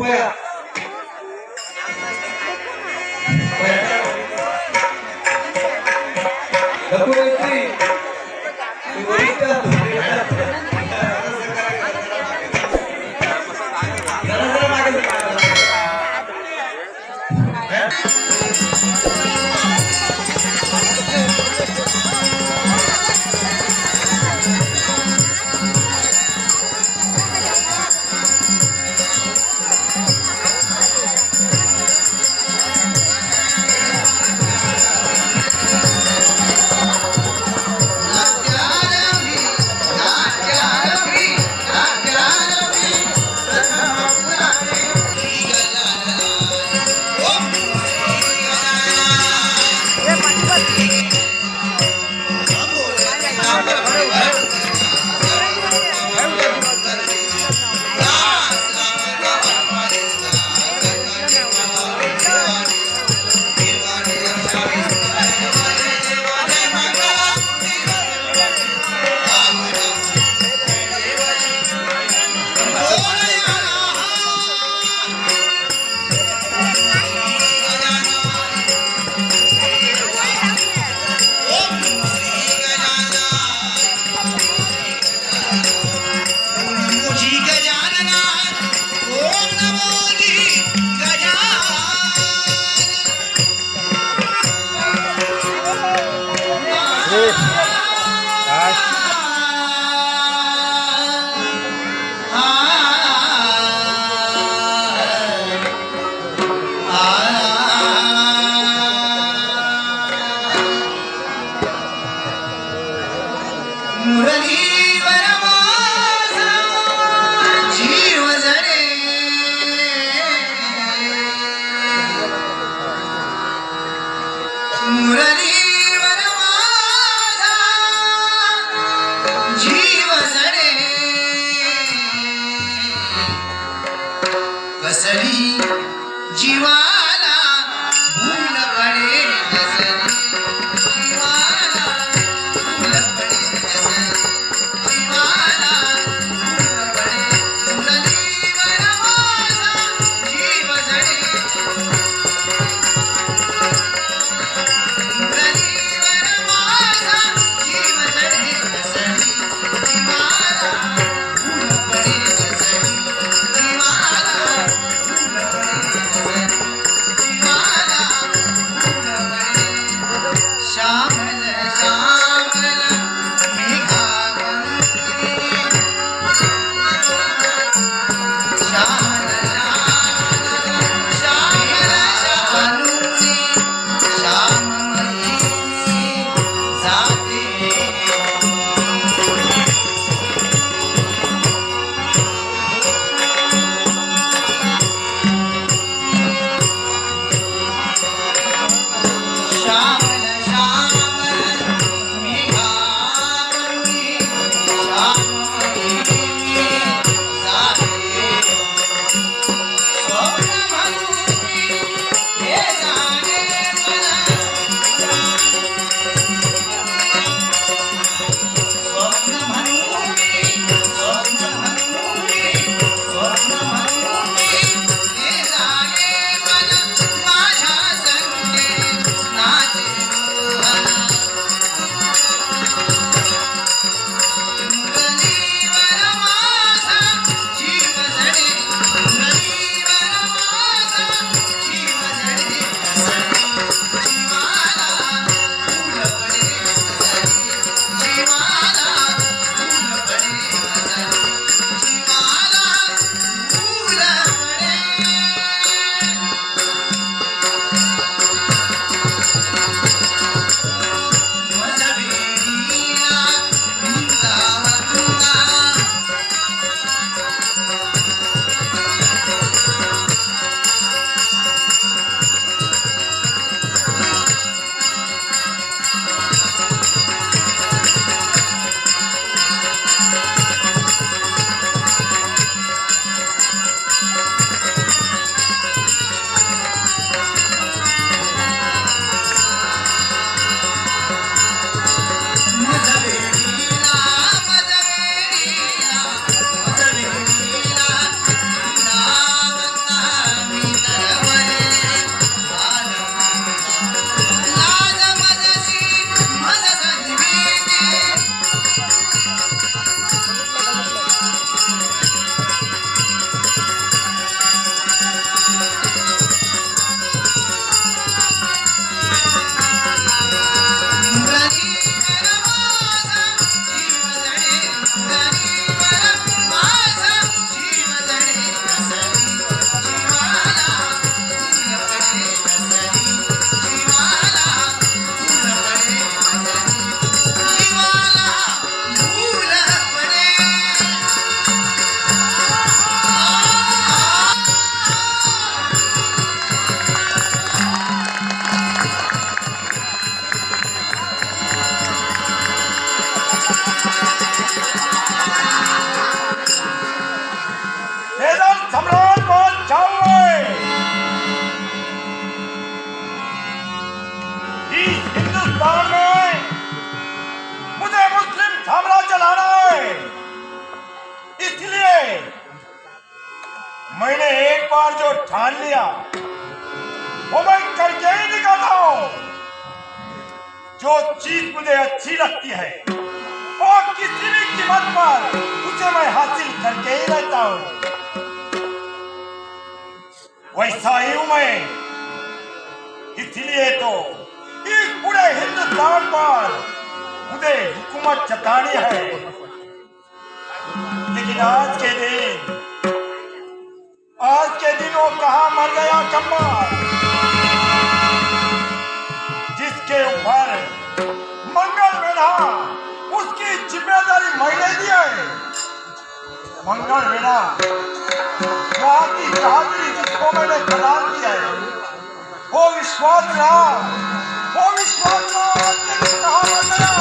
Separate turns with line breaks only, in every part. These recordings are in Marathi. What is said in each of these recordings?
不会。मैंने एक बार जो ठान लिया वो मैं करके ही निकलता हूं। जो चीज मुझे अच्छी लगती है और किसी भी कीमत पर उसे मैं हासिल करके ही रहता हूं। वैसा ही हूं मैं। इसलिए तो इस पूरे हिंदुस्तान पर मुझे हुकूमत जतानी है। लेकिन आज के मंगल वेढ़ा वहां की बहादुरी जिसको मैंने प्रदान किया है वो विश्वास रहा वो विश्वास रहा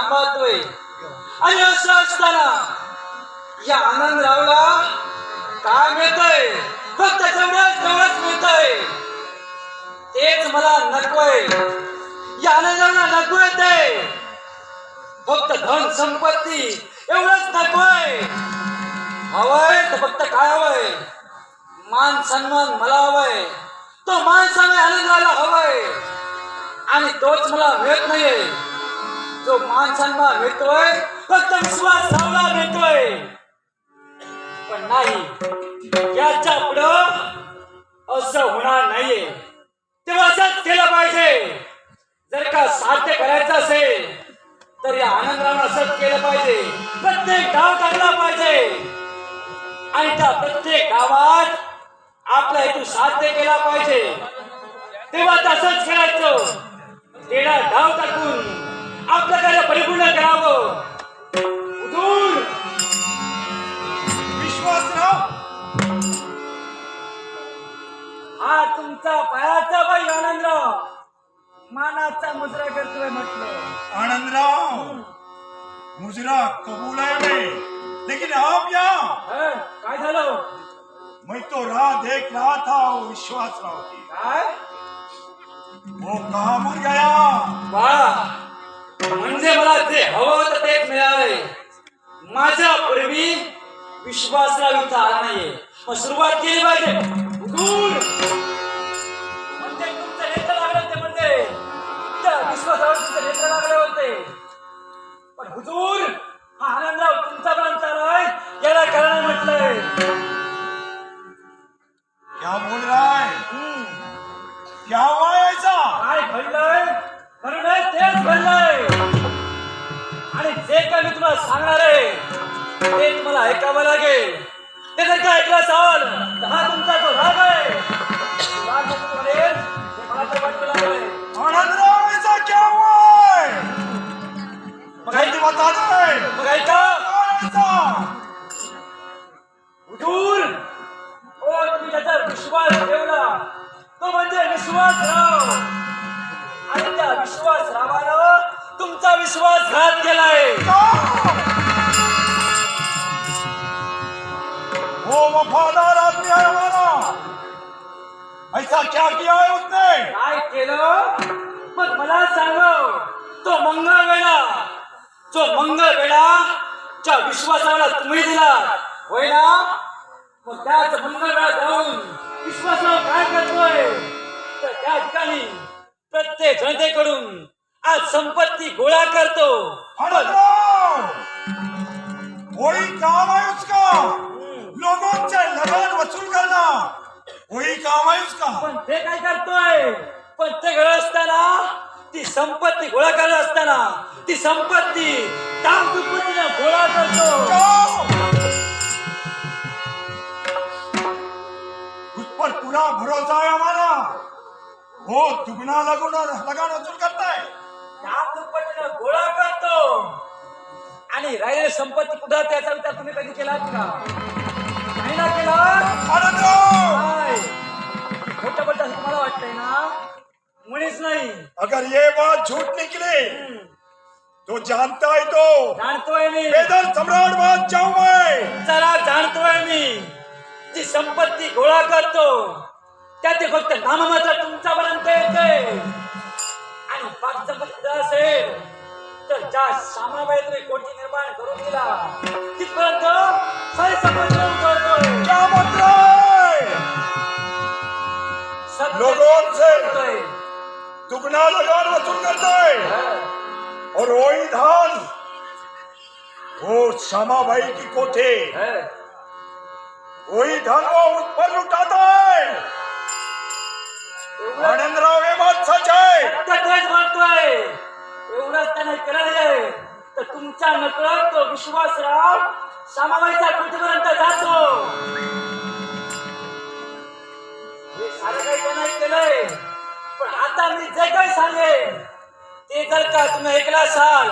सांभाळतोय. आणि असं असताना या आनंदरावला काय मिळतंय? फक्त तेवढ्याच तेवढंच मिळतंय. तेच मला नकोय. या आनंदाला नकोय ते. फक्त धन संपत्ती एवढंच नकोय. हवंय तर फक्त काय हवंय मान सन्मान मला हवंय. तो मान सन्मान आनंदाला हवंय. आणि तोच मला मिळत नाहीये. जो मान सन्मान मिळतोय फक्त विश्वास सावला मिळतोय. पण नाही याच्या पुढं असं होणार नाहीये. तेव्हा असंच केलं पाहिजे. जर का साध्य करायचं असेल तर या आनंदरावनं असंच केलं पाहिजे. प्रत्येक गाव टाकला पाहिजे. आणि त्या प्रत्येक गावात आपला हेतू साध्य केला पाहिजे. तेव्हा तसंच खेळायचं तेला डाव टाकून आपलं कार्य परिपूर्ण करावं. हा तुमचा पायाचा बाई आनंदराव. मानाचा मुजरा करतोय म्हटलं.
आनंदराव मुजरा कबूल है मैं लेकिन आप यहाँ.
हं, काय झालं?
मैं तो राह देख रहा था वो विश्वासराव की।
काय?
वो कहा मर गया?
बाळा म्हणजे मला जे हवं होतं तेच मिळालंय. माझ्या पूर्वी विश्वासला इथं आला नाहीये. मग सुरुवात केली पाहिजे. दूर म्हणजे तुमचं नेत्र लागलं ते म्हणजे. त्या विश्वासावर तुमचं नेत्र लागले होते. पण हुजूर हा आनंदराव तुमचा पण आहे याला कारण म्हटलंय. जो मंगळवेढा च्या विश्वासाला तुम्ही दिला होय ना मग त्याच मंगळवेढा जाऊन विश्वासावर काय करतोय? तर त्या ठिकाणी प्रत्येक जनतेकडून आज संपत्ती गोळा करतो.
वही काम है उसका लोगों से लगान वसूल करना वही काम है उसका
पण ते काय करतोय? पण ते घडत असताना ती संपत्ती गोळा करत असताना ती संपत्ती ताम दुपटीने गोळा करतो.
उस पर पूरा भरोसा है हमारा वो दुगना लगाना लगान वसूल करता है
त्या दुपटीने गोळा संपत्ती कुठं? त्याचा विचार तुम्ही कधी केलात का? नाही ना केला
आनंदराव
काय खोटं बोलता तुम्हाला वाटतंय ना? मुळीच नाही.
अगर ये बात झूठ निकली तो जानता है तो।
जाणतोय मी.
बेदर सम्राट जाऊं मैं
जरा जाणतोय मी. जी संपत्ती गोळा करतो त्यात फक्त नाममात्र तुमच्यापर्यंत येते. आणि पाच संपत्ती असेल तर ज्या सामाबाई तुम्ही कोटी निर्माण करून दिला तिथपर्यंत सारी संपत्ती
अपना लगान वसूल करता है और वही धान वो श्यामा भाई की कोठे वही धन वो उस पर लुटाता है
एवढं
आनंदराव ये बात सच है
बोलतोय एवढंच त्याने केलं तर तुमच्या नकळत तो विश्वासराव श्यामाबाईच्या कृतीपर्यंत जातो. असाल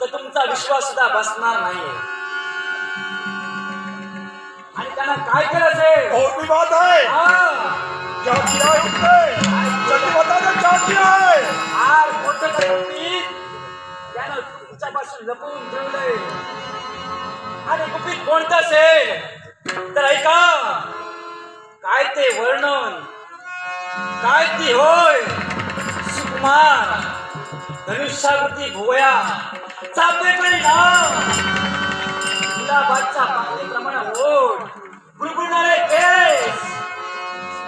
तर तुमचा विश्वास सुद्धा बसणार नाही. आणि त्यानं काय केलं असेल
और भी बात है.
हा
क्या किया है उसने जल्दी बता दे क्या किया है
फार मोठं गुपित त्यानं तुमच्यापासून लपवून ठेवलंय. आणि गुपित कोणतं असेल? तर ऐका काय ते वर्णन? काय ती होय? सुकुमार. धनुष्यावरती भुवया. चापेकडे नाव गुलाबाच्या पाकळीप्रमाणे ओढ बुळबुळणारे केस.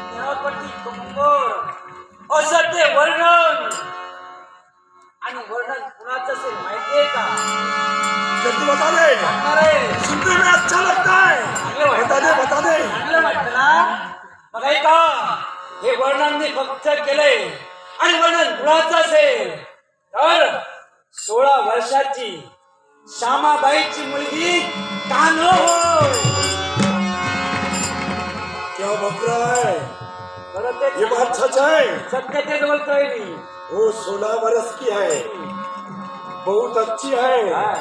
स्नेहपती कंबर असं ते वर्णन. आणि वर्णन कुणाचं असेल माहितीये का?
जल्दी बता दे सुनने में अच्छा लगता है बता दे बता दे
चांगलं वाटतं ना? मग ऐका हे वर्णन मी फक्त केलंय. आणि वर्णन कुणाचं असेल? तर सोळा वर्षाची श्यामाबाईची मुलगी कान्हो
क्या है? बात सच है?
सत्य तेच बोलतोय मी.
वो सोलह बरस की है। बहुत अच्छी है।
हा.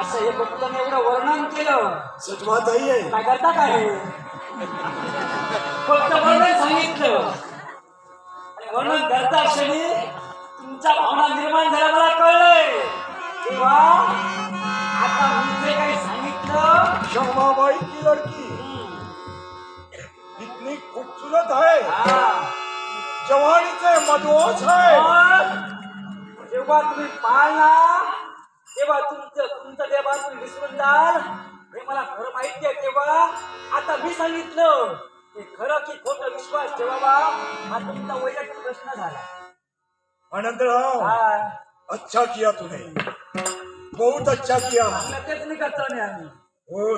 असं हे फक्त मी एवढं वर्णन केलं
सच बात है ये।
काय करता काय? फक्त वर्णन सांगितलं. वर्णन करता क्षणी तुमच्या भावना निर्माण झाल्या मला कळलंय. तेव्हा आता मी जे काही सांगितलं
श्यामाबाई की लड़की? इतनी खूबसूरत है
हा.
जवानी से मदोश है
मग जेव्हा तुम्ही पाहाल ना तेव्हा तुमचं तुमचं देवा तुम्ही विसरून जाल. हे मला खरं माहिती आहे तेव्हा. आता मी सांगितलं हे खरं की खोटं विश्वास ठेवावा हा तुमचा वैयक्तिक प्रश्न झाला.
आनंदराव
हा
अच्छा किया तूने बहुत अच्छा किया.
करतो आम्ही.
वो